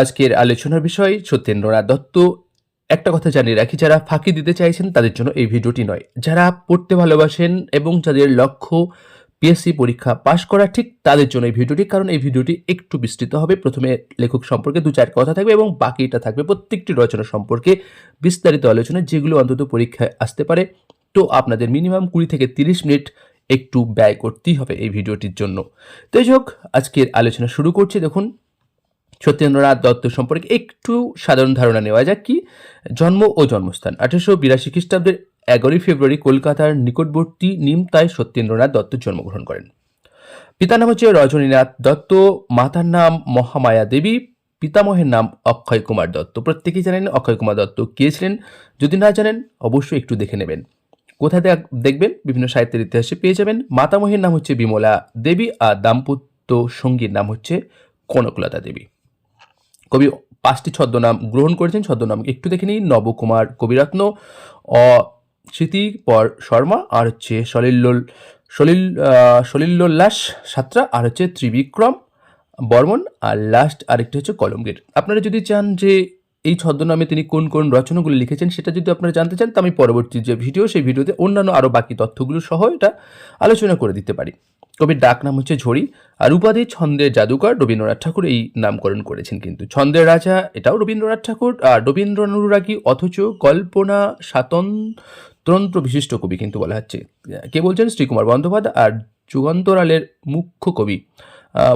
আজকের আলোচনার বিষয় সত্যেন্দ্রনাথ দত্ত। একটা কথা জানিয়ে রাখি, যারা ফাঁকি দিতে চাইছেন তাদের জন্য এই ভিডিওটি নয়। যারা পড়তে ভালোবাসেন এবং যাদের লক্ষ্য পিএসসি পরীক্ষা পাশ করা ঠিক, তাদের জন্য এই ভিডিওটি, কারণ এই ভিডিওটি একটু বিস্তৃত হবে। প্রথমে লেখক সম্পর্কে দু চার কথা থাকবে এবং বাকিটা থাকবে প্রত্যেকটি রচনা সম্পর্কে বিস্তারিত আলোচনা, যেগুলো অন্তত পরীক্ষায় আসতে পারে। তো আপনাদের মিনিমাম কুড়ি থেকে তিরিশ মিনিট একটু ব্যয় করতেই হবে এই ভিডিওটির জন্য। তো যাই হোক, আজকের আলোচনা শুরু করছি। দেখুন সত্যেন্দ্রনাথ দত্ত সম্পর্কে একটু সাধারণ ধারণা নেওয়া যাক কি? জন্ম ও জন্মস্থান, আঠারোশো বিরাশি খ্রিস্টাব্দের এগারোই ফেব্রুয়ারি কলকাতার নিকটবর্তী নিমতায় সত্যেন্দ্রনাথ দত্ত জন্মগ্রহণ করেন। পিতার নাম হচ্ছে রজনীনাথ দত্ত, মাতার নাম মহামায়া দেবী, পিতামহের নাম অক্ষয় কুমার দত্ত। প্রত্যেকেই জানেন অক্ষয় কুমার দত্ত কে ছিলেন? যদি না জানেন, অবশ্যই একটু দেখে নেবেন। কোথায় দেখ- দেখবেন? বিভিন্ন সাহিত্যের ইতিহাসে পেয়ে যাবেন। মাতামহের নাম হচ্ছে বিমলা দেবী আর দাম্পত্য সঙ্গীর নাম হচ্ছে কনকলতা দেবী। কবি পাঁচটি ছদ্মনাম গ্রহণ করেছেন। ছদ্মনাম একটু দেখে নিই। নবকুমার কবিরত্ন অ স্মৃতিপর শর্মা আর হচ্ছে সলিল্লোল সলিল আহ, সলিলোল্লাস সাতরা আর হচ্ছে ত্রিবিক্রম বর্মন আর লাস্ট আরেকটি হচ্ছে কলমগীর। আপনারা যদি চান যে এই ছদ্মনামে তিনি কোন কোন রচনাগুলো লিখেছেন সেটা যদি আপনারা জানতে চান তো আমি পরবর্তী যে ভিডিও সেই ভিডিওতে অন্যান্য আরও বাকি তথ্যগুলো সহ এটা আলোচনা করে দিতে পারি। কবির ডাক নাম হচ্ছে ঝড়ি, আর উপাধি ছন্দের জাদুকর রবীন্দ্রনাথ ঠাকুর এই নামকরণ করেছেন কিন্তু। ছন্দের রাজা এটাও রবীন্দ্রনাথ ঠাকুর, আর রবীন্দ্র অনুরাগী অথচ কল্পনা স্বাতন্ত্র বিশিষ্ট কবি কিন্তু বলা হচ্ছে। কে বলছেন? শ্রীকুমার বন্দ্যোপাধ্যায় আর যুগান্তরালের মুখ্য কবি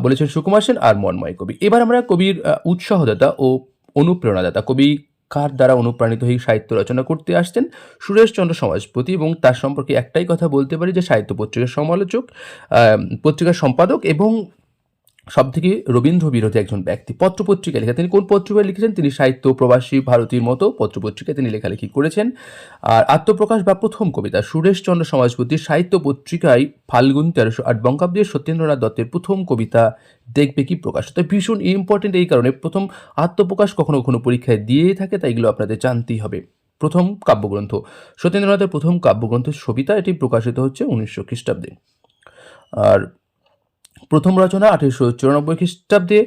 বলেছেন সুকুমার সেন আর মন্ময় কবি। এবার আমরা কবির উৎসাহদাতা ও অনুপ্রেরণাদাতা কবি কার দ্বারা অনুপ্রাণিত হয়ে সাহিত্য রচনা করতে আসতেন সুরেশচন্দ্র সমাজপতি এবং তার সম্পর্কে একটাই কথা বলতে পারি যে সাহিত্য পত্রিকার সমালোচক পত্রিকার সম্পাদক এবং সব থেকে রবীন্দ্র বিরোধী একজন ব্যক্তি পত্রপত্রিকা লেখা। তিনি কোন পত্রিকায় লিখেছেন? তিনি সাহিত্য, প্রবাসী, ভারতীর মতো পত্রপত্রিকায় তিনি লেখালেখি করেছেন। আর আত্মপ্রকাশ বা প্রথম কবিতা, সুরেশচন্দ্র সমাজপতির সাহিত্য পত্রিকায় ফাল্গুন তেরোশো আট বঙ্গাব্দে সত্যেন্দ্রনাথ দত্তের প্রথম কবিতা দেখবে কি প্রকাশ? তো ভীষণ ইম্পর্টেন্ট এই কারণে প্রথম আত্মপ্রকাশ কখনো কখনো পরীক্ষায় দিয়েই থাকে, তাই এগুলো আপনাদের জানতেই হবে। প্রথম কাব্যগ্রন্থ, সত্যেন্দ্রনাথের প্রথম কাব্যগ্রন্থ সবিতা, এটি প্রকাশিত হচ্ছে উনিশশো খ্রিস্টাব্দে। আর প্রথম রচনা আঠেরোশো চুরানব্বই খ্রিস্টাব্দে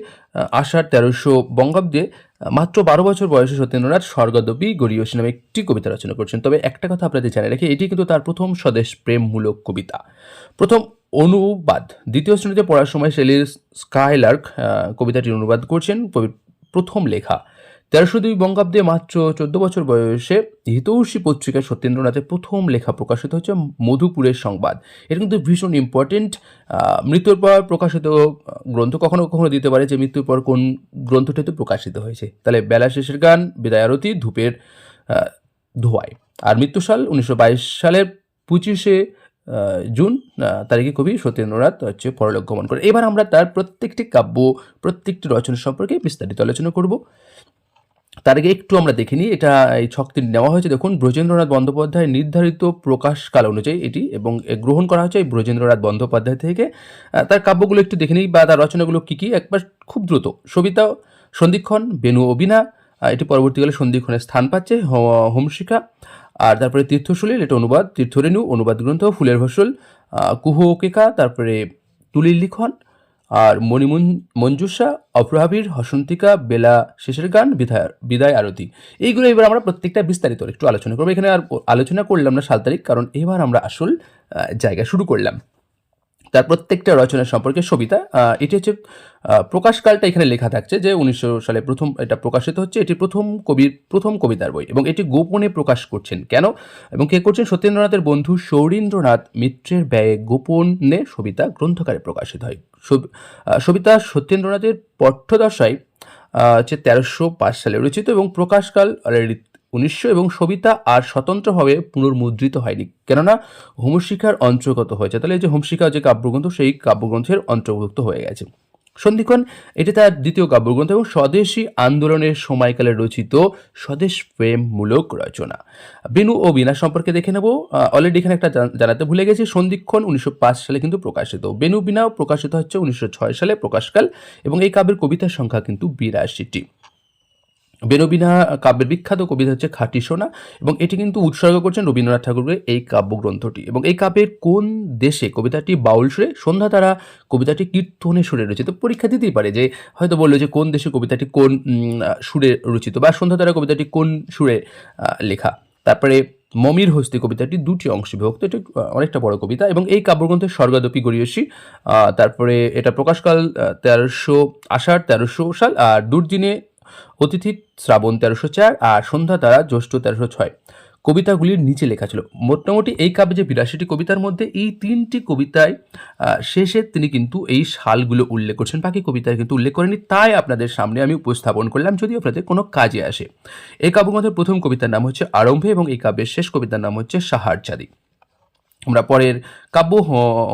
আষাঢ় তেরোশো বঙ্গাব্দে মাত্র বারো বছর বয়সে সত্যেন্দ্রনাথ স্বর্গদবী গরিয়সী নামে একটি কবিতা রচনা করছেন। তবে একটা কথা আপনাদের জানিয়ে রাখি, এটি কিন্তু তার প্রথম স্বদেশ প্রেমমূলক কবিতা। প্রথম অনুবাদ, দ্বিতীয় শ্রেণীতে পড়ার সময় শেলির স্কাইলার্ক কবিতাটির অনুবাদ করছেন। প্রথম লেখা তেরোশো দুই বঙ্গাব্দে মাত্র চোদ্দ বছর বয়সে হিতৌষী পত্রিকায় সত্যেন্দ্রনাথের প্রথম লেখা প্রকাশিত হচ্ছে মধুপুরের সংবাদ। এটা কিন্তু ভীষণ ইম্পর্টেন্ট মৃত্যুর পর প্রকাশিত গ্রন্থ কখনো কখনো দিতে পারে যে মৃত্যুর পর কোন গ্রন্থটিতে প্রকাশিত হয়েছে। তাহলে বেলা শেষের গান, বিদায় আরতি, ধূপের ধোয়ায়। আর মৃত্যুসাল উনিশশো বাইশ সালের পঁচিশে জুন তারিখে কবি সত্যেন্দ্রনাথ হচ্ছে পরলোক গমন করে এবার আমরা তার প্রত্যেকটি কাব্য, প্রত্যেকটি রচনা সম্পর্কে বিস্তারিত আলোচনা করব। তার আগে একটু আমরা দেখে নিই এটা এই ছকটি নেওয়া হয়েছে। দেখুন ব্রজেন্দ্রনাথ বন্দ্যোপাধ্যায় নির্ধারিত প্রকাশকাল অনুযায়ী এটি এবং গ্রহণ করা হয়েছে এই ব্রজেন্দ্রনাথ বন্দ্যোপাধ্যায় থেকে। তার কাব্যগুলো একটু দেখে নিই বা তার রচনাগুলো কী কী একবার খুব দ্রুত। সবিতা সন্ধিক্ষণ বেনু অবিনা এটি পরবর্তীকালে সন্ধিক্ষণে স্থান পাচ্ছে হোমশিখা। আর তারপরে তীর্থশলীল এটা অনুবাদ তীর্থরেণু অনুবাদ গ্রন্থ ফুলের ফসল আহ, কুহকেকা তারপরে তুলির লিখন আর মণিমুন মঞ্জুষা, অপ্রহাবীর, হসন্তিকা, বেলা শেষের গান, বিধায়, বিদায় আরতি। এইগুলো এবার আমরা প্রত্যেকটা বিস্তারিত একটু আলোচনা করব। এখানে আর আলোচনা করলাম না সাল তারিখ, কারণ এবার আমরা আসল জায়গা শুরু করলাম। তার প্রত্যেকটা রচনা সম্পর্কে সবিতা এটি হচ্ছে প্রকাশকালটা এখানে লেখা থাকছে যে উনিশশো সালে প্রথম এটা প্রকাশিত হচ্ছে। এটি প্রথম কবির প্রথম কবিতার বই এবং এটি গোপনে প্রকাশ করছেন। কেন? এবং কে করছেন? সত্যেন্দ্রনাথের বন্ধু সৌরীন্দ্রনাথ মিত্রের ব্যয়ে গোপনে সবিতা গ্রন্থকারে প্রকাশিত হয়। সব- সবিতা সত্যেন্দ্রনাথের পঠ্যদশায় হচ্ছে তেরোশো পাঁচ সালে রচিত এবং প্রকাশকাল উনিশশো এবং সবিতা আর স্বতন্ত্রভাবে পুনর্মুদ্রিত হয়নি। কেননা হোমশিখার অন্তর্গত হয়েছে। তাহলে এই যে হোমশিখা যে কাব্যগ্রন্থ, সেই কাব্যগ্রন্থের অন্তর্ভুক্ত হয়ে গেছে। সন্ধিক্ষণ, এটি তার দ্বিতীয় কাব্যগ্রন্থ এবং স্বদেশী আন্দোলনের সময়কালে রচিত স্বদেশ প্রেমমূলক রচনা। বেনু ও বিনা সম্পর্কে দেখে নেব। অলরেডি এখানে একটা জান- জানাতে ভুলে গেছি। সন্ধিক্ষণ উনিশশো পাঁচ সালে কিন্তু প্রকাশিত। বেনু বিনাও প্রকাশিত হচ্ছে উনিশশো ছয় সালে প্রকাশকাল এবং এই কাব্যের কবিতার সংখ্যা কিন্তু বিরাশিটি। বেনবিনা কাব্যের বিখ্যাত কবিতা হচ্ছে খাঁটি সোনা এবং এটি কিন্তু উৎসর্গ করছেন রবীন্দ্রনাথ ঠাকুরের এই কাব্যগ্রন্থটি। এবং এই কাব্যের কোন দেশে কবিতাটি বাউল সুরে সন্ধ্যা তারা কবিতাটি কীর্তনে সুরে রচিত? পরীক্ষা দিতেই পারে যে হয়তো বলল যে কোন দেশে কবিতাটি কোন সুরে রচিত বা সন্ধ্যা তারা কবিতাটি কোন সুরে লেখা। তারপরে মমির হস্তি কবিতাটি দুটি অংশে বিভক্ত এটি অনেকটা বড় কবিতা এবং এই কাব্যগ্রন্থের স্বর্গাদপি গড়িয়সী আহ, তারপরে এটা প্রকাশকাল তেরোশো আষাঢ় তেরোশো সাল আর দুর্দিনে অতিথি শ্রাবণ তেরোশো চার আর সন্ধ্যা তারা জ্যৈষ্ঠ তেরোশো ছয়। কবিতাগুলির নিচে লেখা ছিল, মোটামুটি এই কাব্যে যে বিরাশিটি কবিতার মধ্যে এই তিনটি কবিতায় শেষে তিনি কিন্তু এই সালগুলো উল্লেখ করছেন, বাকি কবিতায় কিন্তু উল্লেখ করেনি তাই আপনাদের সামনে আমি উপস্থাপন করলাম যদি আপনাদের কোনো কাজে আসে। এই কাব্যগ্রন্থের প্রথম কবিতার নাম হচ্ছে আরম্ভে এবং এই কাব্যের শেষ কবিতার নাম হচ্ছে সাহার চাঁদি আমরা পরের কাব্য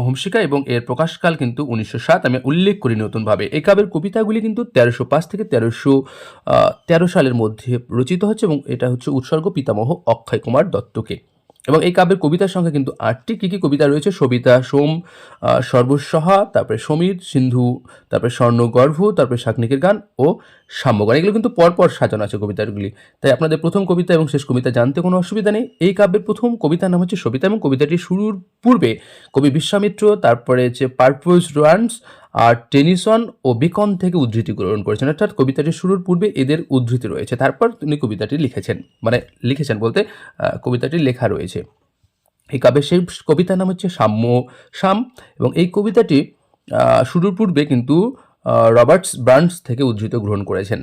হোমশিকা এবং এর প্রকাশকাল কিন্তু উনিশশো সাত আমি উল্লেখ করি নতুনভাবে। এই কাব্যের কবিতাগুলি কিন্তু তেরোশো পাঁচ থেকে তেরোশো তেরো সালের মধ্যে রচিত হচ্ছে এবং এটা হচ্ছে উৎসর্গ পিতামহ অক্ষয় কুমার দত্তকে। এবং এই কাব্যের কবিতার সংখ্যা কিন্তু আটটি কী কী কবিতা রয়েছে? সবিতা সোম আহ, সর্বসহা তারপরে সমীর সিন্ধু তারপরে স্বর্ণগর্ভ তারপরে শাকনিকের গান ও সাম্যগান। এগুলো কিন্তু পরপর সাজানো আছে কবিতাগুলি। তাই আপনাদের প্রথম কবিতা এবং শেষ কবিতা জানতে কোনো অসুবিধা নেই। এই কাব্যের প্রথম কবিতার নাম হচ্ছে সবিতা এবং কবিতাটি শুরুর পূর্বে কবি বিশ্বামিত্র তারপরে যে পারপোজ রান্স আর টেনিসন ও বিকন থেকে উদ্ধৃতি গ্রহণ করেছেন। অর্থাৎ কবিতাটি শুরুর পূর্বে এদের উদ্ধৃতি রয়েছে। তারপর তিনি কবিতাটি লিখেছেন। মানে লিখেছেন বলতে কবিতাটি লেখা রয়েছে। এই কাব্যের সেই কবিতার নাম হচ্ছে সাম্য সাম এবং এই কবিতাটি শুরুর পূর্বে কিন্তু রবার্টস ব্রান্ডস থেকে উদ্ধৃত গ্রহণ করেছেন।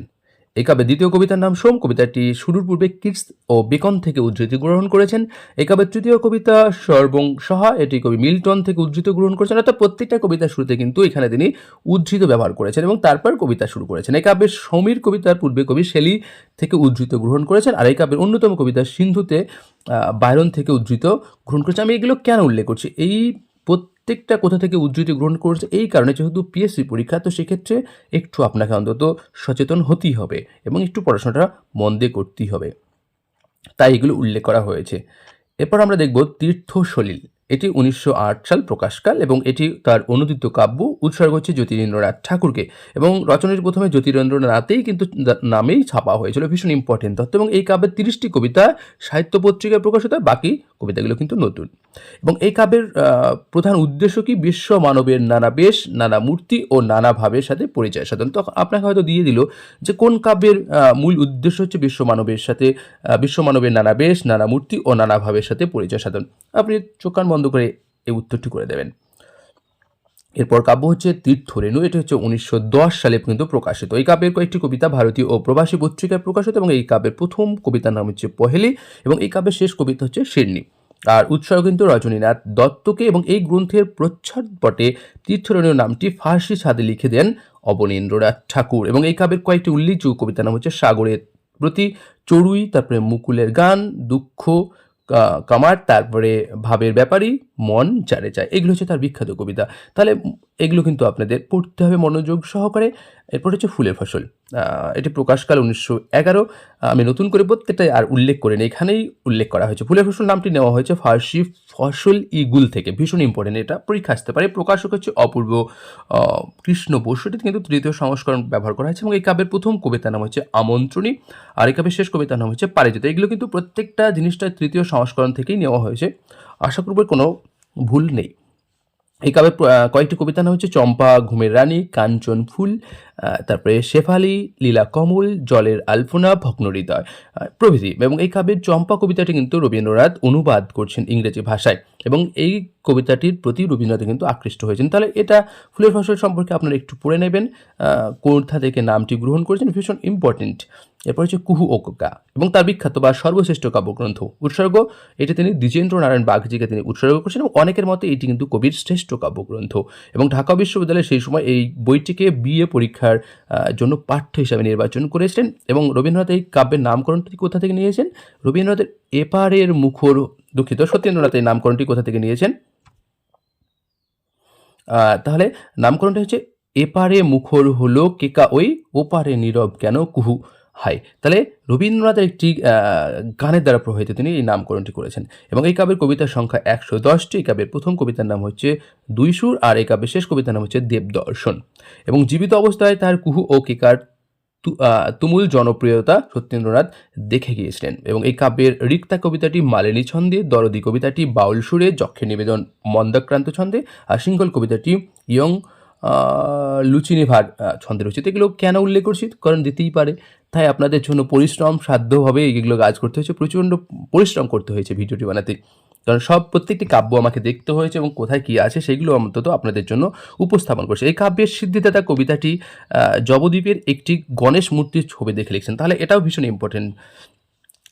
এই কাব্যের দ্বিতীয় কবিতার নাম সোম। কবিতাটি শুরুর পূর্বে কিটস ও বেকন থেকে উদ্ধৃতি গ্রহণ করেছেন। এই কাব্যের তৃতীয় কবিতা সর্বং সহা এটি কবি মিল্টন থেকে উদ্ধৃত গ্রহণ করেছেন। অর্থাৎ প্রত্যেকটা কবিতার শুরুতে কিন্তু এখানে তিনি উদ্ধৃত ব্যবহার করেছেন এবং তারপর কবিতা শুরু করেছেন। এই কাব্যের সমীর কবিতার পূর্বে কবি শেলি থেকে উদ্ধৃত গ্রহণ করেছেন আর এই কাব্যের অন্যতম কবিতা সিন্ধুতে আহ, বায়রন থেকে উদ্ধৃত গ্রহণ করেছে আমি এগুলো কেন উল্লেখ করছি? এই প্রত্যেকটা কোথা থেকে উদ্ধৃতি গ্রহণ করছে এই কারণে যেহেতু পিএসসি পরীক্ষা, তো সেক্ষেত্রে একটু আপনাকে অন্তত সচেতন হতেই হবে এবং একটু পড়াশোনাটা মন্দে করতেই হবে। তাই এগুলো উল্লেখ করা হয়েছে। এরপর আমরা দেখব তীর্থ সলিল এটি উনিশশো আট সাল প্রকাশকাল এবং এটি তার অনুদিত কাব্য উৎসর্গ হচ্ছে জ্যোতিরেন্দ্রনাথ ঠাকুরকে এবং রচনার প্রথমে জ্যোতিরেন্দ্রনাথেই কিন্তু নামেই ছাপা হয়েছিল ভীষণ ইম্পর্টেন্ট তথ্য এবং এই কাব্যের তিরিশটি কবিতা সাহিত্য পত্রিকায় প্রকাশিত, বাকি কবিতাগুলো কিন্তু নতুন। এবং এই কাব্যের প্রধান উদ্দেশ্য কি? বিশ্ব মানবের নানা বেশ, নানা মূর্তি ও নানা ভাবের সাথে পরিচয় সাধন। তখন আপনাকে হয়তো দিয়ে দিল যে কোন কাব্যের মূল উদ্দেশ্য হচ্ছে বিশ্ব মানবের সাথে বিশ্ব মানবের নানা বেশ, নানা মূর্তি ও নানা ভাবের সাথে পরিচয় সাধন। আপনি চোখ কান বন্ধ করে এই উত্তরটি করে দেবেন। এরপর কাব্য হচ্ছে তীর্থরেণু, এটি হচ্ছে উনিশশো দশ সালে কিন্তু প্রকাশিত। এই কাব্যের কয়েকটি কবিতা ভারতীয় ও প্রবাসী পত্রিকায় প্রকাশিত এবং এই কাব্যের প্রথম কবিতার নাম হচ্ছে পহেলি এবং এই কাব্যের শেষ কবিতা হচ্ছে শিরনি। আর উৎসর্গ কিন্তু রজনীনাথ দত্তকে এবং এই গ্রন্থের প্রচ্ছদপটে তীর্থরেণু নামটি ফার্সি ছাদে লিখে দেন অবনীন্দ্রনাথ ঠাকুর এবং এই কাব্যের কয়েকটি উল্লেখযোগ্য কবিতার নাম হচ্ছে সাগরের প্রতি চড়ুই, তারপরে মুকুলের গান, দুঃখ কামার তারপরে ভাবের ব্যাপারী মন চারে চায়। এগুলো হচ্ছে তার বিখ্যাত কবিতা। তাহলে এগুলো কিন্তু আপনাদের পড়তে হবে মনোযোগ সহকারে। এরপর হচ্ছে ফুলের ফসল। এটি প্রকাশকাল উনিশশো এগারো। আমি নতুন করে প্রত্যেকটাই আর উল্লেখ করিনি। এখানেই উল্লেখ করা হয়েছে। ফুলের ফসল নামটি নেওয়া হয়েছে ফার্সি ফসল ইগুল থেকে। ভীষণ ইম্পর্টেন্ট এটা পরীক্ষা আসতে পারে। প্রকাশক হচ্ছে অপূর্ব কৃষ্ণ বসু। এটি কিন্তু তৃতীয় সংস্করণ ব্যবহার করা হয়েছে এবং এই কাব্যের প্রথম কবিতার নাম হচ্ছে আমন্ত্রণী। আর এই কাব্যের শেষ কবিতার নাম হচ্ছে পারিজিত। এগুলো কিন্তু প্রত্যেকটা জিনিসটা তৃতীয় সংস্করণ থেকেই নেওয়া হয়েছে। আশা করব কোনো ভুল নেই। এই কাব্যের কয়েকটি কবিতার নাম হচ্ছে চম্পা, ঘুমের রানী, কাঞ্চন ফুল তারপরে শেফালি, লীলা কমল, জলের আলপনা ভগ্ন হৃদয় প্রভৃতি। এবং এই কাব্যের চম্পা কবিতাটি কিন্তু রবীন্দ্রনাথ অনুবাদ করছেন ইংরেজি ভাষায়। এবং এই কবিতাটির প্রতি রবীন্দ্রনাথ কিন্তু আকৃষ্ট হয়েছেন। তাহলে এটা ফুলের ফসল সম্পর্কে আপনারা একটু পড়ে নেবেন কোথা থেকে নামটি গ্রহণ করেছেন ভীষণ ইম্পর্টেন্ট এরপর হচ্ছে কুহু ও কোকা এবং তার বিখ্যাত বা সর্বশ্রেষ্ঠ কাব্যগ্রন্থ উৎসর্গ। এটা তিনি দ্বিজেন্দ্র নারায়ণ বাগজিকে তিনি উৎসর্গ করেছেন এবং অনেকের মতে এটি কিন্তু কবির শ্রেষ্ঠ কাব্যগ্রন্থ এবং ঢাকা বিশ্ববিদ্যালয়ে সেই সময় এই বইটিকে বিএ পরীক্ষার জন্য পাঠ্য হিসাবে নির্বাচন করেছিলেন এবং রবীন্দ্রনাথ এই কাব্যের নামকরণটি কোথা থেকে নিয়েছেন? রবীন্দ্রনাথের এপারের মুখর দুঃখিত সত্যেন্দ্রনাথ এই নামকরণটি কোথা থেকে নিয়েছেন? তাহলে নামকরণটা হচ্ছে এপারে মুখর হলো কেকা ওই, ওপারে নীরব কেন কুহু। হাই। তাহলে রবীন্দ্রনাথের একটি গানের দ্বারা প্রভাবিত তিনি এই নামকরণটি করেছেন। এবং এই কাব্যের কবিতার সংখ্যা একশো দশটি। এই কাব্যের প্রথম কবিতার নাম হচ্ছে দুই সুর আর এই কাব্যের শেষ কবিতার নাম হচ্ছে দেবদর্শন। এবং জীবিত অবস্থায় তার কুহু ও কেকার তুমুল জনপ্রিয়তা সত্যেন্দ্রনাথ দেখে গিয়েছিলেন। এবং এই কাব্যের রিক্তা কবিতাটি মালিনী ছন্দে দরদি কবিতাটি বাউল সুরে যক্ষের নিবেদন মন্দাক্রান্ত ছন্দে আর সিঙ্গল কবিতাটি ইয়ং আহ, লুচিনি ভার আহ, ছন্দে রচিত। এগুলো কেন উল্লেখ করছি? কারণ দিতেই পারে। তাই আপনাদের জন্য পরিশ্রম, সাধ্যভাবে এগুলো কাজ করতে হয়েছে, প্রচণ্ড পরিশ্রম করতে হয়েছে ভিডিওটি বানাতে। কারণ সব প্রত্যেকটি কাব্য আমাকে দেখতে হয়েছে এবং কোথায় কী আছে সেগুলো অন্তত আপনাদের জন্য উপস্থাপন করছে। এই কাব্যের সিদ্ধিদাতা কবিতাটি জবদ্বীপের একটি গণেশ মূর্তির ছবি দেখে লিখছেন। তাহলে এটাও ভীষণ ইম্পর্টেন্ট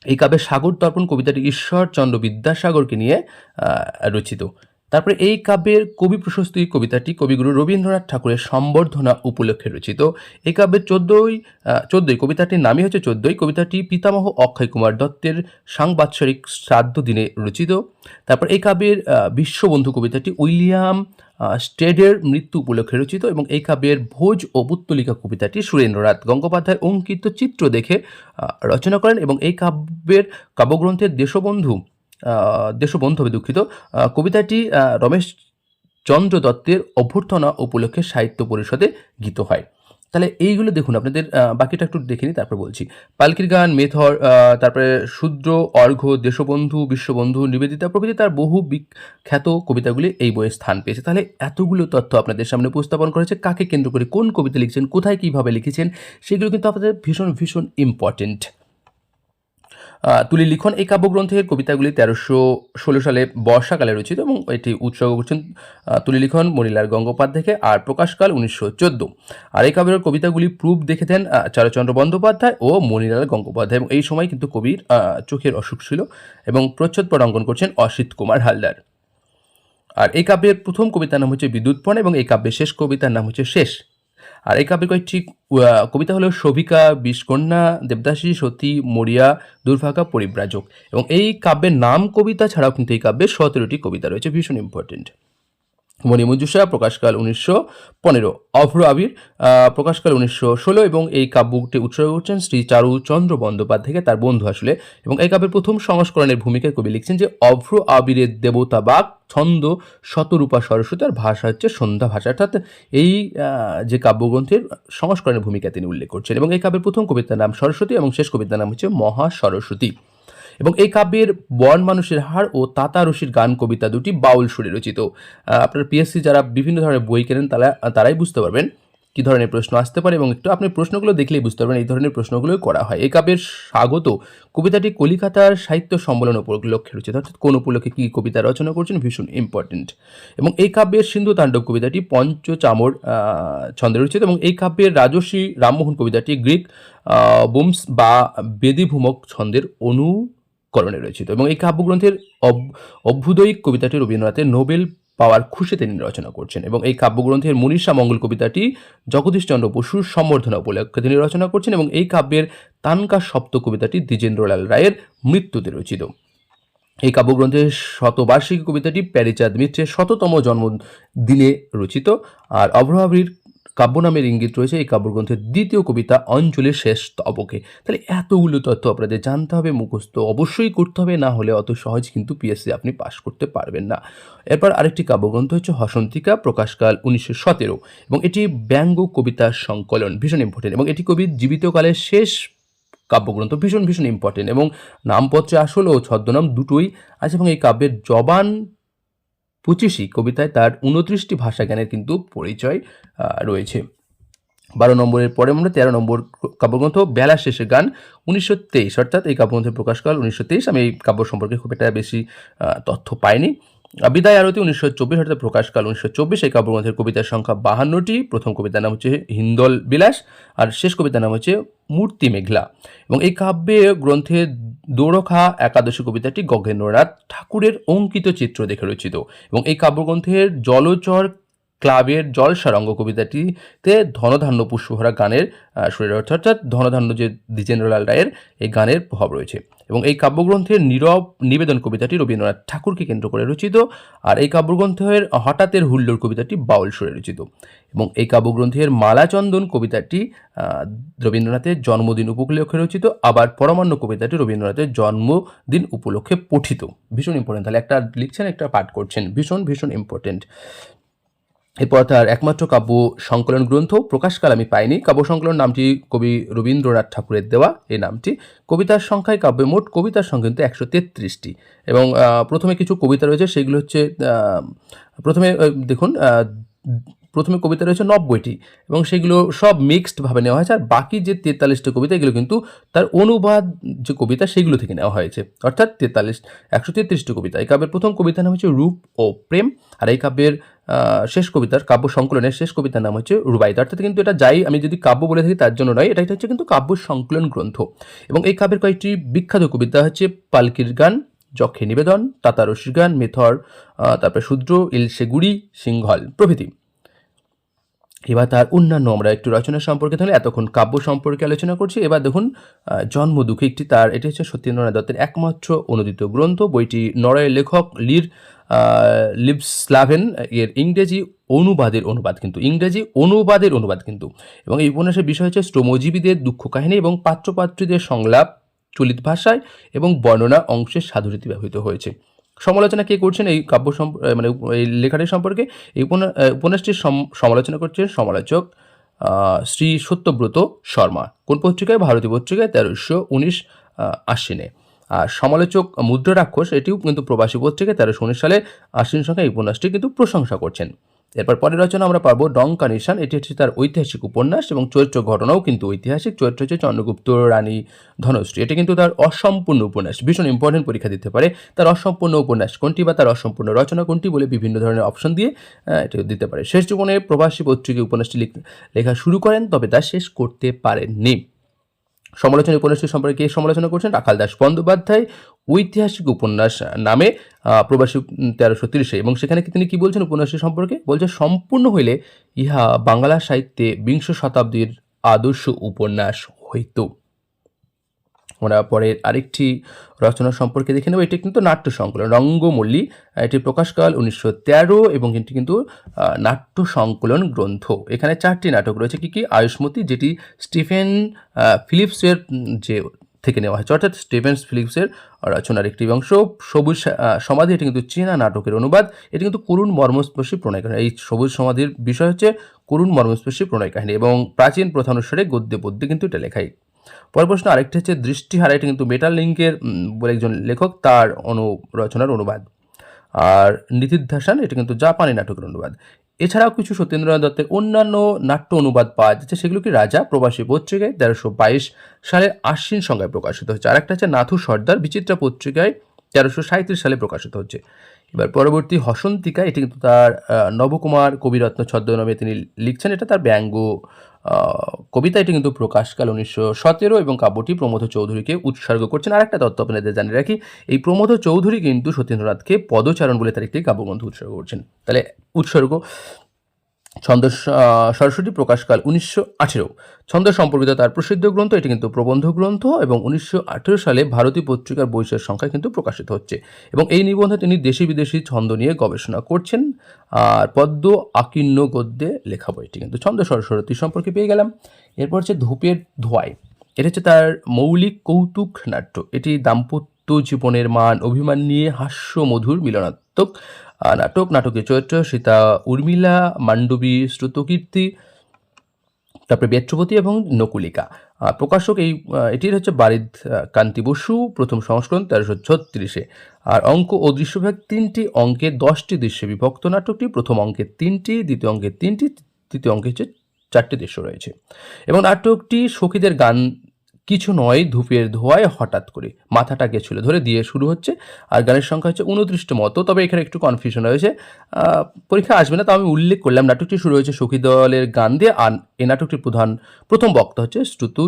এই কাব্যের সাগর দর্পণ কবিতাটি ঈশ্বরচন্দ্র বিদ্যাসাগরকে নিয়ে রচিত। তারপরে এই কাব্যের কবি প্রশস্তি কবিতাটি কবিগুরু রবীন্দ্রনাথ ঠাকুরের সম্বর্ধনা উপলক্ষে রচিত। এই কাব্যের চোদ্দই চোদ্দই কবিতাটির নামই হচ্ছে চোদ্দই। কবিতাটি পিতামহ অক্ষয় কুমার দত্তের সাংবাৎসরিক শ্রাদ্ধ দিনে রচিত। তারপর এই কাব্যের বিশ্ববন্ধু কবিতাটি উইলিয়াম স্টেডের মৃত্যু উপলক্ষে রচিত এবং এই কাব্যের ভোজ ও পুত্তলিকা কবিতাটি সুরেন্দ্রনাথ গঙ্গোপাধ্যায় অঙ্কিত চিত্র দেখে রচনা করেন এবং এই কাব্যের কাব্যগ্রন্থের দেশবন্ধু দেশবন্ধু হবে দুঃখিত। কবিতাটি রমেশ চন্দ্র দত্তের অভ্যর্থনা উপলক্ষে সাহিত্য পরিষদে গীত হয়। তাহলে এইগুলো দেখুন, আপনাদের বাকিটা একটু দেখে নিই, তারপর বলছি। পালকির গান, মেথর তারপরে শূদ্র অর্ঘ্য দেশবন্ধু, বিশ্ববন্ধু, নিবেদিতা প্রভৃতি তার বহু বিখ্যাত কবিতাগুলি এই বইয়ে স্থান পেয়েছে। তাহলে এতগুলো তথ্য আপনাদের সামনে উপস্থাপন করেছে, কাকে কেন্দ্র করে কোন কবিতা লিখছেন, কোথায় কীভাবে লিখেছেন, সেগুলো কিন্তু আপনাদের ভীষণ ভীষণ ইম্পর্টেন্ট তুলি লিখন এই কাব্যগ্রন্থের কবিতাগুলি তেরোশো ষোলো সালে বর্ষাকালে রচিত এবং এটি উৎসর্গ করছেন তুলি লিখন, মণিলাল গঙ্গোপাধ্যায়কে আর প্রকাশকাল উনিশশো চোদ্দ। আর এই কাব্যের কবিতাগুলি প্রুফ দেখে দেন চারুচন্দ্র বন্দ্যোপাধ্যায় ও মণিলাল গঙ্গোপাধ্যায় এবং এই সময় কিন্তু কবির চোখের অসুখ ছিল এবং প্রচ্ছদপট অঙ্কন করছেন অসিত কুমার হালদার। আর এই কাব্যের প্রথম কবিতার নাম হচ্ছে বিদ্যুৎপণ এবং এই কাব্যের শেষ কবিতার নাম হচ্ছে শেষ। আর এই কাব্যের কয়েকটি কবিতা হলো শোভিকা, বিষকন্যা, দেবদাসী, সতী, মরিয়া, দুর্ভাগা, পরিব্রাজক। এবং এই কাব্যের নাম কবিতা ছাড়াও কিন্তু এই কাব্যের সতেরোটি কবিতা রয়েছে, ভীষণ ইম্পর্টেন্ট মণিমঞ্জুষা প্রকাশকাল উনিশশো পনেরো। অভ্র আবির প্রকাশকাল উনিশশো ষোলো এবং এই কাব্যটি উৎসর্গ করছেন শ্রী চারুচন্দ্র বন্দ্যোপাধ্যায়কে, তার বন্ধু আসলে। এবং এই কাব্যের প্রথম সংস্করণের ভূমিকায় কবি লিখছেন যে, অভ্র আবিরের দেবতা বাক ছন্দ শতরূপা সরস্বতী আর ভাষা হচ্ছে সন্ধ্যা ভাষা। অর্থাৎ এই যে কাব্যগ্রন্থের সংস্করণের ভূমিকা তিনি উল্লেখ করছেন। এবং এই কাব্যের প্রথম কবিতার নাম সরস্বতী এবং শেষ কবিতার নাম হচ্ছে মহা সরস্বতী। এবং এই কাব্যের বন মানুষের হার ও তাতা রশির গান কবিতা দুটি বাউল সুরে রচিত। আপনার পিএসসি যারা বিভিন্ন ধরনের বই কেনেন তারা তারাই বুঝতে পারবেন কি ধরনের প্রশ্ন আসতে পারে এবং একটু আপনি প্রশ্নগুলো দেখলেই বুঝতে পারবেন এই ধরনের প্রশ্নগুলোই করা হয়। এই কাব্যের স্বাগত কবিতাটি কলিকাতার সাহিত্য সম্মেলন উপলক্ষে রচিত। অর্থাৎ কোন উপলক্ষে কী কবিতা রচনা করছেন ভীষণ ইম্পর্টেন্ট এবং এই কাব্যের সিন্ধু তাণ্ডব কবিতাটি পঞ্চচামর ছন্দে রচিত এবং এই কাব্যের রাজর্ষি রামমোহন কবিতাটি গ্রিক বুমস বা বেদিভূমক ছন্দের অনুকরণে রচিত এবং এই কাব্যগ্রন্থের অভ্যুদয়িক কবিতাটি রবীন্দ্রনাথের নোবেল পাওয়ার খুশি তিনি রচনা করছেন এবং এই কাব্যগ্রন্থের মনীষা মঙ্গল কবিতাটি জগদীশচন্দ্র বসুর সম্বর্ধনা উপলক্ষে তিনি রচনা করছেন এবং এই কাব্যের তানকা সপ্ত কবিতাটি দ্বিজেন্দ্রলাল রায়ের মৃত্যুতে রচিত। এই কাব্যগ্রন্থের শতবার্ষিকী কবিতাটি প্যারিচাঁদ মিত্রের শততম জন্মদিনে রচিত। আর অভ্রভাবীর কাব্য নামের ইঙ্গিত রয়েছে, এই কাব্যগ্রন্থের দ্বিতীয় কবিতা অঞ্চলের শেষ তবকে। তাহলে এতগুলো তথ্য আপনাদের জানতে হবে, মুখস্থ অবশ্যই করতে হবে, না হলে অত সহজ কিন্তু পিএসসি আপনি পাশ করতে পারবেন না। এরপর আরেকটি কাব্যগ্রন্থ হচ্ছে হসন্তিকা, প্রকাশকাল উনিশশো সতেরো এবং এটি ব্যঙ্গ কবিতার সংকলন, ভীষণ ইম্পর্টেন্ট এবং এটি কবির জীবিতকালের শেষ কাব্যগ্রন্থ, ভীষণ ভীষণ ইম্পর্টেন্ট এবং নামপত্রে আসল ও ছদ্মনাম দুটোই আছে এবং এই কাব্যের জবান পঁচিশই কবিতায় তার উনত্রিশটি ভাষা জ্ঞানের কিন্তু পরিচয় রয়েছে। বারো নম্বরের পরে আমরা তেরো নম্বর কাব্যগ্রন্থ বেলা শেষের গান উনিশশো তেইশ, অর্থাৎ এই কাব্যগ্রন্থের প্রকাশকাল উনিশশো তেইশ। আমি এই কাব্য সম্পর্কে খুব একটা বেশি তথ্য পাইনি। বিদায় আরতি উনিশশো চব্বিশ অর্থাৎ প্রকাশকাল উনিশশো চব্বিশ এই কাব্যগ্রন্থের কবিতার সংখ্যা বাহান্নটি। প্রথম কবিতার নাম হচ্ছে হিন্দল বিলাস আর শেষ কবিতার নাম হচ্ছে মূর্তি মেঘলা। এবং এই কাব্যে গ্রন্থে দৌড়খা একাদশী কবিতাটি গগেন্দ্রনাথ ঠাকুরের অঙ্কিত চিত্র দেখে রচিত। এবং এই কাব্যগ্রন্থের জলচর ক্লাবের জল সারঙ্গ কবিতাটিতে ধনধান্য পুষ্পভরা গানের শরীর অর্থাৎ ধনধান্য যে দ্বিজেন্দ্রলাল রায়ের এই গানের প্রভাব রয়েছে। এবং এই কাব্যগ্রন্থের নীরব নিবেদন কবিতাটি রবীন্দ্রনাথ ঠাকুরকে কেন্দ্র করে রচিত, আর এই কাব্যগ্রন্থের হঠাতের হুল্লোড় কবিতাটি বাউল সুরে রচিত। এবং এই কাব্যগ্রন্থের মালাচন্দন কবিতাটি রবীন্দ্রনাথের জন্মদিন উপলক্ষে রচিত, আবার পরমান্ন কবিতাটি রবীন্দ্রনাথের জন্মদিন উপলক্ষে পঠিত। ভীষণ ইম্পর্টেন্ট তাহলে একটা লিখছেন, একটা পাঠ করছেন। ভীষণ ভীষণ ইম্পর্টেন্ট এরপর তার একমাত্র কাব্য সংকলন গ্রন্থ প্রকাশকাল আমি পাইনি। কাব্য সংকলন নামটি কবি রবীন্দ্রনাথ ঠাকুরের দেওয়া, এই নামটি। কবিতার সংখ্যায় কাব্যে মোট কবিতার সংখ্যা কিন্তু একশো তেত্রিশটি। এবং প্রথমে কিছু কবিতা রয়েছে, সেগুলো হচ্ছে প্রথমে দেখুন প্রথমে কবিতা রয়েছে নব্বইটি এবং সেগুলো সব মিক্সডভাবে নেওয়া হয়েছে, আর বাকি যে তেতাল্লিশটি কবিতা, এগুলো কিন্তু তার অনুবাদ যে কবিতা, সেগুলো থেকে নেওয়া হয়েছে। অর্থাৎ তেতাল্লিশ, একশো তেত্রিশটি কবিতা। এই কাব্যের প্রথম কবিতার নাম হচ্ছে রূপ ও প্রেম, আর এই কাব্যের শেষ কবিতার, কাব্য সংকলনের শেষ কবিতার নাম হচ্ছে রুবাইদ। অর্থাৎ কিন্তু এটা যাই, আমি যদি কাব্য বলে থাকি তার জন্য নয় এটা হচ্ছে কিন্তু কাব্য সংকলন গ্রন্থ। এবং এই কাব্যের কয়েকটি বিখ্যাত কবিতা হচ্ছে পালকির গান, যক্ষে নিবেদন, তাতারসির গান, মেথর তারপরে শূদ্র, ইলশেগুড়ি, সিংহল প্রভৃতি। এবার তার অন্যান্য আমরা একটু রচনা সম্পর্কে তাহলে এতক্ষণ কাব্য সম্পর্কে আলোচনা করছি। এবার দেখুন আহ, একটি তার এটি হচ্ছে সত্যেন্দ্রনাথ দত্তের একমাত্র অনুদিত গ্রন্থ। বইটি নরয়ের লেখক লির লিপস্লাভেন এর ইংরেজি অনুবাদের অনুবাদ কিন্তু ইংরেজি অনুবাদের অনুবাদ কিন্তু। এবং এই উপন্যাসের বিষয় হচ্ছে শ্রমজীবীদের দুঃখ কাহিনী এবং পাত্রপাত্রীদের সংলাপ চলিত ভাষায় এবং বর্ণনা অংশের সাধুরীতি ব্যবহৃত হয়েছে। সমালোচনা কে করছেন? এই কাব্য মানে এই লেখাটি সম্পর্কে এই উপন্যা- উপন্যাসটির সম- সমালোচনা করছেন সমালোচক শ্রী সত্যব্রত শর্মা। কোন পত্রিকায়? ভারতীয় পত্রিকায়, তেরোশো উনিশ আশ্বিনে। আর সমালোচক মুদ্রা রাক্ষস এটিও কিন্তু প্রবাসী পত্রিকায় তেরোশো উনিশ সালে আশ্বিন সংখ্যা এই উপন্যাসটি কিন্তু প্রশংসা করছেন। এরপর পরের রচনা আমরা পাবো ডঙ্কা নিশান এটি হচ্ছে তার ঐতিহাসিক উপন্যাস এবং চরিত্র ঘটনাও কিন্তু ঐতিহাসিক। চরিত্র হচ্ছে চন্দ্রগুপ্ত রানী ধনশ্রী। এটা কিন্তু তার অসম্পূর্ণ উপন্যাস। ভীষণ ইম্পর্টেন্ট পরীক্ষা দিতে পারে। তার অসম্পূর্ণ উপন্যাস কোনটি বা তার অসম্পূর্ণ রচনা কোনটি বলে বিভিন্ন ধরনের অপশন দিয়ে এটা দিতে পারে। শেষ জীবনে প্রবাসী পত্রিকা উপন্যাসটি লেখা শুরু করেন, তবে তা শেষ করতে পারেননি। সমালোচনা উপন্যাসটি সম্পর্কে সমালোচনা করছেন? রাখাল দাস বন্দ্যোপাধ্যায়, ঐতিহাসিক উপন্যাস নামে প্রবাসী তেরোশো তিরিশে। এবং সেখানে তিনি কি বলছেন উপন্যাসটি সম্পর্কে? বলছে, সম্পূর্ণ হইলে ইহা বাংলা সাহিত্যে বিংশ শতাব্দীর আদর্শ উপন্যাস হইত। আমরা পরের আরেকটি রচনা সম্পর্কে দেখে নেব। এটি কিন্তু নাট্য সংকলন, রঙ্গমল্লী। এটি প্রকাশকাল উনিশশো তেরো এবং এটি কিন্তু নাট্য সংকলন গ্রন্থ। এখানে চারটি নাটক রয়েছে। কী কী? আয়ুষ্মতি, যেটি স্টিফেন ফিলিপসের যে থেকে নেওয়া হয়েছে। অর্থাৎ স্টিফেন ফিলিপসের রচনার একটি অংশ। সবুজ সমাধি, এটি কিন্তু চীনা নাটকের অনুবাদ। এটি কিন্তু করুণ মর্মস্পর্শী প্রণয় কাহিনী। এই সবুজ সমাধির বিষয় হচ্ছে করুণ মর্মস্পর্শী প্রণয় কাহিনী এবং প্রাচীন প্রথা অনুসারে গদ্যে পদ্যে কিন্তু এটা লেখাই। পরের প্রশ্ন আরেকটি হচ্ছে দৃষ্টিহারা এটি কিন্তু মেটাল লিঙ্কের বলে একজন লেখক, তার অনু, রচনার অনুবাদ। আর নীতিধ্যাসান, এটি কিন্তু জাপানি নাটকের অনুবাদ। এছাড়াও কিছু সত্যেন্দ্রনাথ দত্তের অন্যান্য নাট্য অনুবাদ পাওয়া যাচ্ছে, সেগুলো কি রাজা, প্রবাসী পত্রিকায়, তেরোশো বাইশ সালের আশ্বিন সংখ্যায় প্রকাশিত হচ্ছে। আর একটা হচ্ছে, নাথু সর্দার বিচিত্রা পত্রিকায় তেরোশো সাঁত্রিশ সালে প্রকাশিত হচ্ছে। এবার পরবর্তী হসন্তিকা এটি কিন্তু তার নবকুমার কবিরত্ন ছদ্মনামে তিনি লিখছেন, এটা তার ব্যঙ্গ কবিতা এটি কিন্তু প্রকাশকাল উনিশশো সতেরো এবং কাব্যটি প্রমোদ চৌধুরীকে উৎসর্গ করছেন। আর একটা তত্ত্ব আপনাদের জানিয়ে রাখি, এই প্রমোদ চৌধুরী কিন্তু সত্যেন্দ্রনাথকে পদচারণ বলে তার একটি কাব্যগ্রন্থ উৎসর্গ করছেন। তাহলে উৎসর্গ ছন্দ সরস্বতী প্রকাশকাল উনিশশো আঠেরো। ছন্দ সম্পর্কিত তার প্রসিদ্ধ গ্রন্থ, এটি কিন্তু প্রবন্ধ গ্রন্থ এবং উনিশশো আঠেরো সালে ভারতীয় পত্রিকার বৈশের সংখ্যা কিন্তু প্রকাশিত হচ্ছে। এবং এই নিবন্ধে তিনি দেশি বিদেশি ছন্দ নিয়ে গবেষণা করছেন। আর পদ্ম আকীর্ণ গদ্যে লেখা বইটি কিন্তু ছন্দ সরস্বতী সম্পর্কে পেয়ে গেলাম। এরপর হচ্ছে ধূপের ধোয়ায়। এটা হচ্ছে তার মৌলিক কৌতুক নাট্য। এটি দাম্পত্য জীবনের মান, অভিমান নিয়ে হাস্য মধুর মিলনাত্মক নাটক নাটকের চরিত্র, সীতা উর্মিলা, মান্ডবী, শ্রুতকীর্তি, তারপরে বেত্রপতি এবং নকুলিকা। প্রকাশক এই এটির হচ্ছে বারিদ কান্তি বসু, প্রথম সংস্করণ তেরোশো ছত্রিশে। আর অঙ্ক ও দৃশ্যবিভাগ তিনটি, অঙ্কে দশটি দৃশ্যে বিভক্ত নাটকটি, প্রথম অঙ্কে তিনটি, দ্বিতীয় অঙ্কে তিনটি, তৃতীয় অঙ্কে হচ্ছে চারটি দৃশ্য রয়েছে। এবং নাটকটি সখীদের গান কিছু নয়, ধূপের ধোয়ায় হঠাৎ করে। মাথাটা গেছিল ধরে দিয়ে শুরু হচ্ছে, আর গানের সংখ্যা হচ্ছে উনত্রিশটি মতো, তবে এখানে একটু কনফিউশন হয়েছে পরীক্ষা আসবে না, তো আমি উল্লেখ করলাম, নাটকটি শুরু হয়েছে সখী দলের গান দিয়ে, আর এই নাটকটির প্রধান, প্রথম বক্তা হচ্ছে শ্রুতু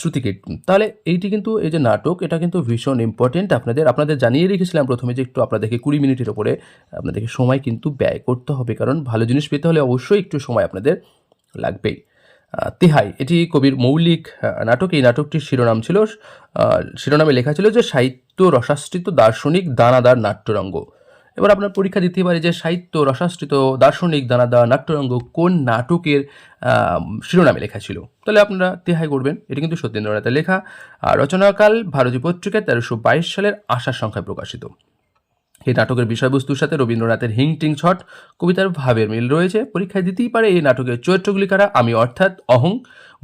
শ্রুতিকীর্তন তাহলে এইটি কিন্তু, এই যে নাটক, এটা কিন্তু ভীষণ ইম্পর্টেন্ট আপনাদের আপনাদের জানিয়ে রেখেছিলাম প্রথমে যে একটু আপনাদেরকে কুড়ি মিনিটের ওপরে আপনাদেরকে সময় কিন্তু ব্যয় করতে হবে, কারণ ভালো জিনিস পেতে হলে অবশ্যই একটু সময় আপনাদের লাগবেই। তিহাই। এটি কবির মৌলিক নাটক। এই নাটকটির শিরোনাম ছিল শিরোনামে লেখা ছিল যে সাহিত্য রসাশ্রিত দার্শনিক দানাদার নাট্যরঙ্গ। এবার আপনার পরীক্ষা দিতে পারে যে সাহিত্য রসাশ্রিত দার্শনিক দানাদার নাট্যরঙ্গ কোন নাটকের শিরোনামে লেখা ছিল? তাহলে আপনারা তেহাই করবেন। এটি কিন্তু সত্যেন্দ্রনাথের লেখা। আর রচনাকাল ভারতীয় পত্রিকায় তেরোশো বাইশ সালের আশার সংখ্যায় প্রকাশিত। এই নাটকের বিষয়বস্তুর সাথে রবীন্দ্রনাথের হিং টিং ছট, কবিতার ভাবের মিল রয়েছে। পরীক্ষায় দিতেই পারে এই নাটকের চরিত্রগুলি কারা আমি অর্থাৎ অহং,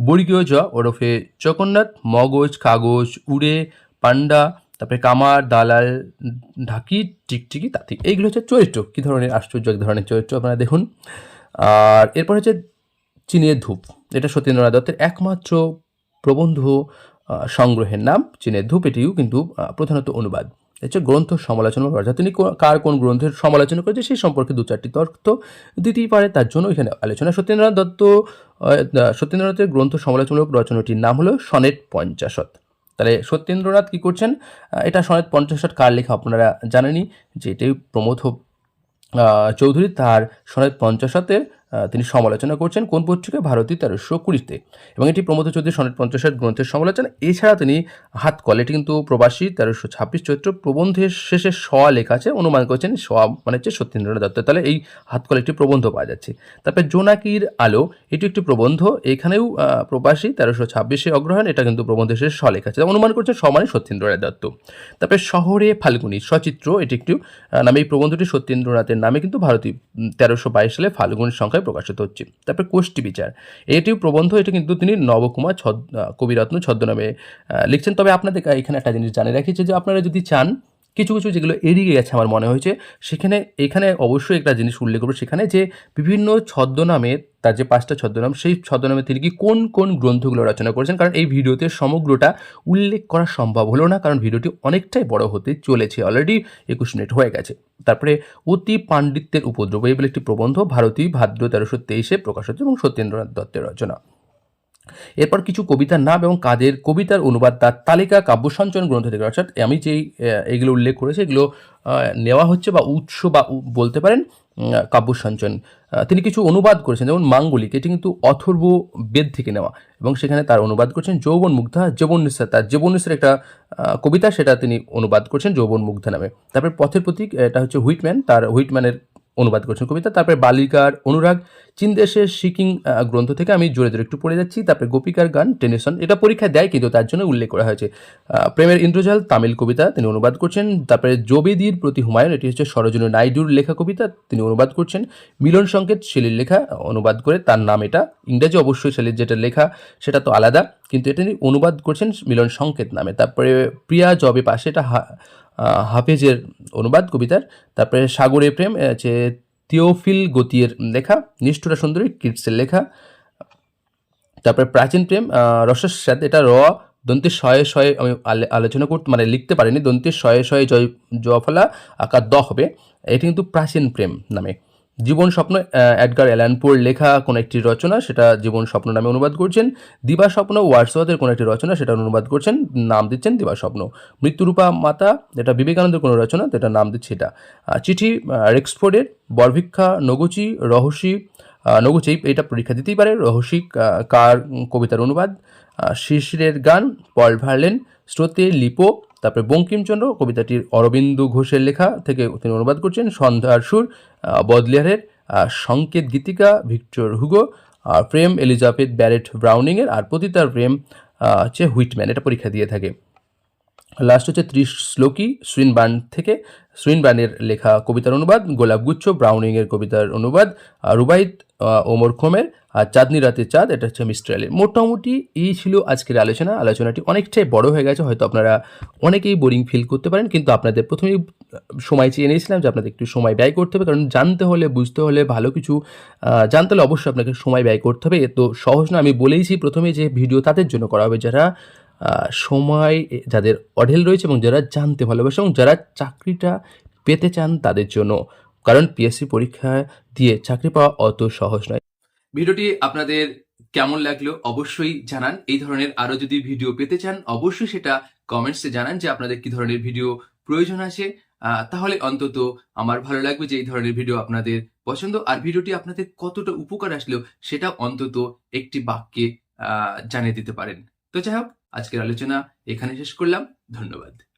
বর্গীয় জ, ওরফে জগন্নাথ, মগজ, কাগজ, উড়ে পান্ডা তারপরে কামার, দালাল, ঢাকি, টিকটিকি, তাঁতি। এইগুলো হচ্ছে চরিত্র কী ধরনের আশ্চর্য এক ধরনের চরিত্র আপনারা দেখুন। আর এরপর হচ্ছে চীনের ধূপ। এটা সত্যেন্দ্রনাথ দত্তের একমাত্র প্রবন্ধ সংগ্রহের নাম, চীনের ধূপ। এটিও কিন্তু প্রধানত অনুবাদ। হচ্ছে গ্রন্থ সমালোচনা করা তিনি কো- কার কোন গ্রন্থের সমালোচনা করেছে? সেই সম্পর্কে দু চারটি তথ্য দিতেই পারে, তার জন্য এখানে আলোচনা। সত্যেন্দ্রনাথ দত্ত সত্যেন্দ্রনাথের গ্রন্থ সমালোচনামূলক রচনাটির নাম হলো সনেট পঞ্চাশত তাহলে সত্যেন্দ্রনাথ কী করছেন? এটা সনেট পঞ্চাশত কার লেখা আপনারা জানেনই যে এটাই প্রমোদ চৌধুরী তার সনেট পঞ্চাশতের তিনি সমালোচনা করছেন। কোন পত্রিকায় ভারতী, তেরোশো কুড়িতে। এবং এটি প্রমোদ চৌধুরী সনেট পঞ্চাশত গ্রন্থের সমালোচনা। এছাড়া তিনি হাত কলে, এটি কিন্তু প্রবাসী, তেরোশো ছাব্বিশ চৈত্র প্রবন্ধের শেষে স লেখা আছে, অনুমান করেছেন স মানে হচ্ছে সত্যেন্দ্রনাথ দত্ত। তাহলে এই হাত কলে একটি প্রবন্ধ পাওয়া যাচ্ছে। তারপরে জোনাকির আলো, এটি একটি প্রবন্ধ। এখানেও প্রবাসী, তেরোশো ছাব্বিশে অগ্রহায়ণ, এটা কিন্তু প্রবন্ধের শেষে স লেখা আছে। অনুমান করছেন স মানে সত্যেন্দ্রনাথ দত্ত। তারপরে শহরে ফাল্গুনি সচিত্র এটি একটি নামে এই প্রবন্ধটি সত্যেন্দ্রনাথের নামে কিন্তু ভারতী তেরোশো বাইশ সালে ফাল্গুনের সংখ্যায় প্রকাশিত হচ্ছে। তারপরে কোষ্ঠী বিচার। এটিও প্রবন্ধ, এটি কিন্তু তিনি নবকুমার ছদ, কবিরত্ন ছদ্মনামে লিখছেন। তবে আপনাদের এখানে একটা জিনিস জানিয়ে রাখিছে যে আপনারা যদি চান কিছু কিছু যেগুলো এড়িয়ে গেছে আমার মনে হয়েছে, সেখানে, এখানে অবশ্যই একটা জিনিস উল্লেখ করব সেখানে যে বিভিন্ন ছদ্মনামে, তার যে পাঁচটা ছদ্মনাম, সেই ছদ্মনামে তিনি কি কোন কোন গ্রন্থগুলো রচনা করেছেন? কারণ এই ভিডিওতে সমগ্রটা উল্লেখ করা সম্ভব হলো না, কারণ ভিডিওটি অনেকটাই বড় হতে চলেছে অলরেডি একুশ মিনিট হয়ে গেছে। তারপরে অতি পাণ্ডিত্যের উপদ্রব, এই বলে একটি প্রবন্ধ, ভারতী ভাদ্র তেরোশো তেইশে প্রকাশ হচ্ছে এবং সত্যেন্দ্রনাথ দত্তের রচনা। এরপর কিছু কবিতার নাম এবং কাদের কবিতার অনুবাদ তার তালিকা কাব্যসঞ্চয়ন গ্রন্থ থেকে। অর্থাৎ আমি যেই এগুলো উল্লেখ করেছি, এগুলো নেওয়া হচ্ছে বা উৎস বা বলতে পারেন কাব্যসঞ্চয়ন। তিনি কিছু অনুবাদ করেছেন, যেমন মাঙ্গলিক, এটি কিন্তু অথর্ব বেদ থেকে নেওয়া এবং সেখানে তার অনুবাদ করছেন যৌবন মুগ্ধা যৌবন নিসা তার যৌবন নিসার একটা কবিতা, সেটা তিনি অনুবাদ করছেন যৌবন মুগ্ধা নামে। তারপরে পথের প্রতীক, এটা হচ্ছে হুইটম্যান, তার হুইটম্যানের অনুবাদ করছেন কবিতা, তারপরে বালিকার অনুরাগ, চীন দেশের সিকিং গ্রন্থ থেকে আমি জোরে জোরে একটু পড়ে যাচ্ছি, তারপরে গোপিকার গান, টেনিসন, এটা পরীক্ষায় দেয় কিন্তু তার জন্য উল্লেখ করা হয়েছে। প্রেমের ইন্দ্রজাল, তামিল কবিতা, তিনি অনুবাদ করছেন, তারপরে জবেদির প্রতি হুমায়ুন, এটি হচ্ছে সরোজনী নাইডুর লেখা কবিতা, তিনি অনুবাদ করছেন। মিলন সংকেত শেলির লেখা, অনুবাদ করে তার নাম এটা, ইংরেজি অবশ্যই শেলির যেটা লেখা, সেটা তো আলাদা, কিন্তু এটা তিনি অনুবাদ করছেন মিলন সংকেত নামে। তারপরে প্রিয়া জবে পাশে এটা হাফেজের অনুবাদ কবিতার। তারপরে সাগরে প্রেম আছে তিওফিল গতিয়ের লেখা, নিষ্ঠুরা সুন্দরী কিটসের লেখা। তারপরে প্রাচীন প্রেম রসের সাথে এটা র দন্তির শয়ে শয়ে, আমি আলে- আলোচনা করতে মানে লিখতে পারিনি দন্তির শয়ে শয়ে জয় জফলা আকার দ হবে। এটি কিন্তু প্রাচীন প্রেম নামে। জীবন স্বপ্ন অ্যাডগার অ্যালানপোর লেখা কোনো একটি রচনা সেটা জীবন স্বপ্ন নামে অনুবাদ করছেন। দিবা স্বপ্ন ওয়ার্ডসওয়ার্থের কোনো একটি রচনা সেটা অনুবাদ করছেন নাম দিচ্ছেন দিবা স্বপ্ন। মৃত্যুরূপা মাতা যেটা বিবেকানন্দের কোনো রচনা যেটা নাম দিচ্ছে এটা। চিঠি রেক্সফোর্ডের বরভিক্ষা নগুচি রহস্যি নগুচি এটা পরীক্ষা দিতেই পারে রহস্যিক আহ, কার কবিতার অনুবাদ। শিশিরের গান পল ভার্লেন স্রোতে লিপো তারপরে বঙ্কিমচন্দ্র, কবিতাটির অরবিন্দ ঘোষের লেখা থেকে তিনি অনুবাদ করছেন সন্ধ্যার সুর বদলিয়ারের সংকেত গীতিকা ভিক্টর হুগো, আর প্রেম এলিজাবেথ ব্যারেট ব্রাউনিংয়ের, আর পতিতার প্রেম হচ্ছে হুইটম্যান। এটা পরীক্ষা দিয়ে থাকে। লাস্ট হচ্ছে ত্রিশ শ্লোকী সুইনবার্ন থেকে। সুইনবার্নের লেখা কবিতার অনুবাদ গোলাপগুচ্ছ ব্রাউনিংয়ের কবিতার অনুবাদ আহ, ওমর খোমের আর চাঁদনি রাতে চাঁদ এটা হচ্ছে মিস্টার আলী মোটামুটি এই ছিল আজকের আলোচনা। আলোচনাটি অনেকটাই বড় হয়ে গেছে হয়তো আপনারা অনেকেই বোরিং ফিল করতে পারেন কিন্তু আপনাদের প্রথমেই সময় চেয়ে নিয়েছিলাম যে আপনাদের একটু সময় ব্যয় করতে হবে কারণ জানতে হলে বুঝতে হলে ভালো কিছু জানতে হলে অবশ্যই আপনাকে সময় ব্যয় করতে হবে। এ তো সহজ না আমি বলেইছি প্রথমে যে ভিডিও তাদের জন্য করা হবে যারা সময় যাদের অঢেল রয়েছে এবং যারা জানতে ভালোবাসে এবং যারা চাকরিটা পেতে চান তাদের জন্য। কারণ পিএসসি পরীক্ষা দিয়ে চাকরি পাওয়া অত সহজ নয়। ভিডিওটি আপনাদের কেমন লাগল অবশ্যই জানান। এই ধরনের আরও যদি ভিডিও পেতে চান, অবশ্যই সেটা কমেন্টসে জানান যে আপনাদের কি ধরনের ভিডিও প্রয়োজন আছে। তাহলে অন্তত আমার ভালো লাগবে যে এই ধরনের ভিডিও আপনাদের পছন্দ। আর ভিডিওটি আপনাদের কতটা উপকার আসলো সেটা অন্তত একটি বাক্যে জানিয়ে দিতে পারেন। তো যাই হোক আজকের আলোচনা এখানে শেষ করলাম। ধন্যবাদ।